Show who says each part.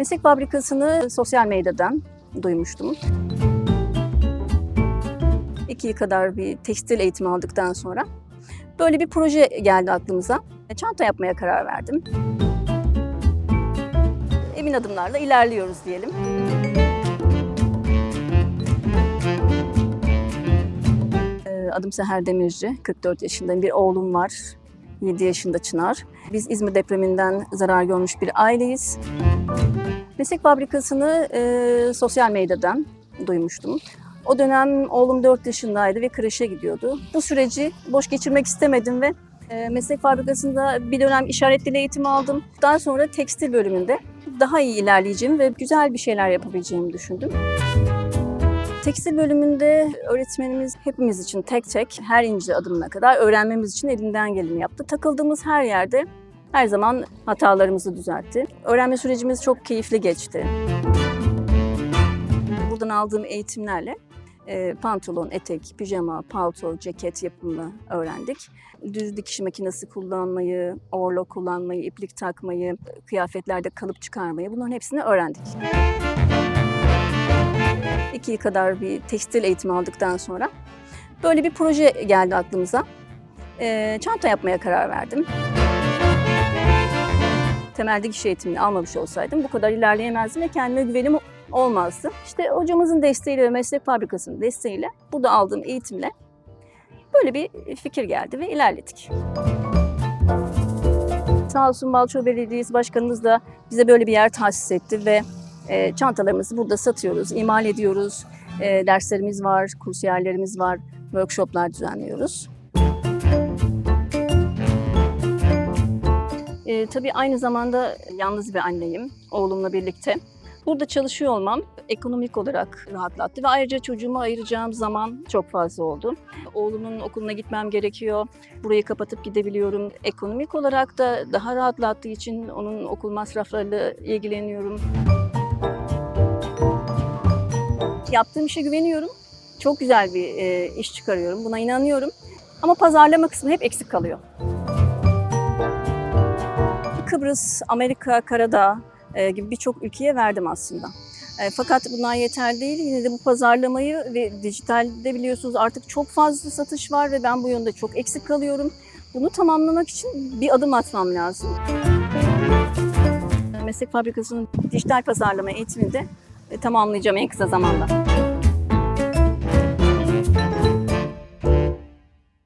Speaker 1: Meslek fabrikasını sosyal medyadan duymuştum. İki yıl kadar bir tekstil eğitimi aldıktan sonra böyle bir proje geldi aklımıza. Çanta yapmaya karar verdim. Emin adımlarla ilerliyoruz diyelim. Ee, Adım Seher Demirci, 44 yaşındayım. Bir oğlum var, 7 yaşında Çınar. Biz İzmir depreminden zarar görmüş bir aileyiz. Meslek fabrikasını e, sosyal medyadan duymuştum. O dönem oğlum 4 yaşındaydı ve kreşe gidiyordu. Bu süreci boş geçirmek istemedim ve e, meslek fabrikasında bir dönem işaret dili eğitimi aldım. Daha sonra tekstil bölümünde daha iyi ilerleyeceğimi ve güzel bir şeyler yapabileceğimi düşündüm. Tekstil bölümünde öğretmenimiz hepimiz için tek tek her ince adımına kadar öğrenmemiz için elinden geleni yaptı. Takıldığımız her yerde her zaman hatalarımızı düzeltti. Öğrenme sürecimiz çok keyifli geçti. Buradan aldığım eğitimlerle e, pantolon, etek, pijama, palto, ceket yapımını öğrendik. Düz dikiş makinesi kullanmayı, orlo kullanmayı, iplik takmayı, kıyafetlerde kalıp çıkarmayı bunların hepsini öğrendik. İki yıl kadar bir tekstil eğitimi aldıktan sonra böyle bir proje geldi aklımıza. E, çanta yapmaya karar verdim. Temel dikiş eğitimini almamış olsaydım bu kadar ilerleyemezdim ve kendime güvenim olmazdı. İşte hocamızın desteğiyle ve meslek fabrikasının desteğiyle burada aldığım eğitimle böyle bir fikir geldi ve ilerledik. Sağ olsun Balçova Belediyesi Başkanımız da bize böyle bir yer tahsis etti ve e, çantalarımızı burada satıyoruz, imal ediyoruz. E, derslerimiz var, kursiyerlerimiz var, workshoplar düzenliyoruz. E, tabii aynı zamanda yalnız bir anneyim, oğlumla birlikte. Burada çalışıyor olmam ekonomik olarak rahatlattı ve ayrıca çocuğuma ayıracağım zaman çok fazla oldu. Oğlumun okuluna gitmem gerekiyor, burayı kapatıp gidebiliyorum. Ekonomik olarak da daha rahatlattığı için onun okul masraflarıyla ilgileniyorum. Yaptığım işe güveniyorum. Çok güzel bir e, iş çıkarıyorum. Buna inanıyorum. Ama pazarlama kısmı hep eksik kalıyor. Kıbrıs, Amerika, Karadağ e, gibi birçok ülkeye verdim aslında. E, fakat bunlar yeterli değil. Yine de bu pazarlamayı ve dijitalde biliyorsunuz artık çok fazla satış var ve ben bu yönde çok eksik kalıyorum. Bunu tamamlamak için bir adım atmam lazım. Meslek Fabrikası'nın dijital pazarlama eğitimini de e, tamamlayacağım en kısa zamanda.